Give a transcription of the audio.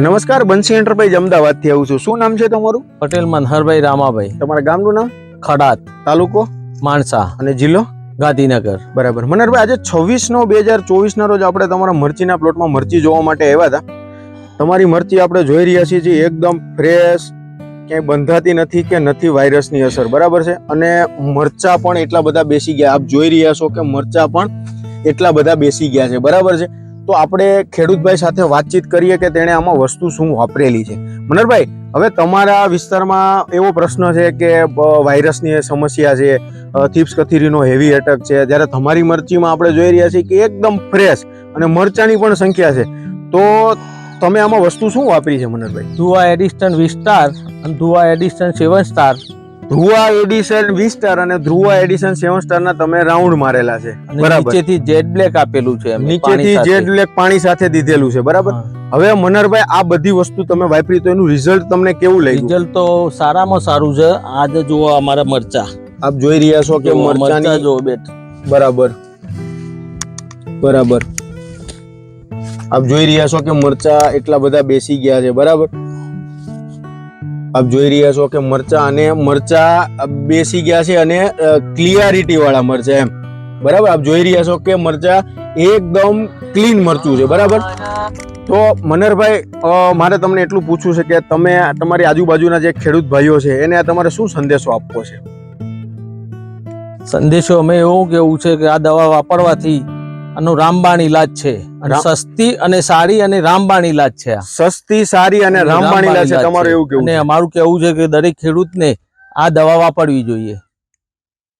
નમસ્કાર બંસી એન્ટરપ્રાઇઝ અમદાવાદથી આવું છું. શું નામ છે તમારું? પટેલ મનહરભાઈ રામાભાઈ. તમારા ગામનું નામ? ખડાત. તાલુકો? માણસા. અને જિલ્લો? ગાંધીનગર. બરાબર. મનહરભાઈ આજે છવ્વીસ નો બે હજાર ચોવીસ ના રોજ આપણે તમારા મરચીના પ્લોટમાં મરચી જોવા માટે આવ્યા હતા. તમારી મરચી આપણે જોઈ રહ્યા છીએ જે એકદમ ફ્રેશ ક્યાંય બંધાતી નથી કે નથી વાયરસની અસર. બરાબર છે? અને મરચા પણ એટલા બધા બેસી ગયા. આપ જોઈ રહ્યા છો કે મરચા પણ એટલા બધા બેસી ગયા છે. બરાબર છે? તો આપણે ખેડૂતભાઈ સાથે વાતચીત કરીએ કે તેણે આમાં વસ્તુ શું વાપરેલી છે. મનરભાઈ હવે તમારા વિસ્તારમાં એવો પ્રશ્ન છે કે વાયરસની સમસ્યા છે થીપ્સ કથીરીનો હેવી એટક છે, જ્યારે તમારી મરચીમાં આપણે જોઈ રહ્યા છીએ કે એકદમ ફ્રેશ અને મરચાની પણ સંખ્યા છે. તો તમે આમાં વસ્તુ શું વાપરી છે મનરભાઈ ધુઆ એડિસ્ટન વિસ્તાર અને ધુઆ એડિસ્ટન સેવન સ્ટાર ધ્રુવા એડિશન વીસ સ્ટાર અને ધ્રુવા એડિશન સેવન સ્ટાર ના તમે રાઉન્ડ મારેલા છે. બરાબર. નીચેથી જેડ બ્લેક આપેલું છે નીચેથી જેડ બ્લેક પાણી સાથે દીધેલું છે બરાબર? હવે મનરભાઈ આ બધી વસ્તુ તમે વાપરી તો એનું રિઝલ્ટ તમને કેવું લઈ રિઝલ્ટ તો સારામાં સારું છે. આજે જુઓ અમારા મરચા. આપ જોઈ રહ્યા છો કે મરચા જો જુઓ બેટ. બરાબર. બરાબર. આપ જોઈ રહ્યા છો કે મરચા એટલા બધા બેસી ગયા છે બરાબર? આપ જોઈ રહ્યા છો કે મરચા અને મરચા બેસી ગયા છે અને ક્લિયરિટી વાળા મરચા એમ. બરાબર? આપ જોઈ રહ્યા છો કે મરચા એકદમ ક્લીન મરચું છે, બરાબર? તો મનરભાઈ મારે તમને એટલું પૂછવું છે કે તમે તમારી આજુબાજુના જે ખેડૂત ભાઈઓ છે, એને તમારે શું સંદેશો આપવો છે? સંદેશો અમે એવું કેવું છે કે આ દવા વાપરવાથી આનો રામબાણ ઇલાજ છે. અને સસ્તી અને સારી અને રામબાણ ઇલાજ છે સસ્તી સારી અને રામબાણી છે તમારું એવું કેવું અને અમારું કેવું છે કે દરેક ખેડૂતને આ દવા વાપરવી જોઈએ.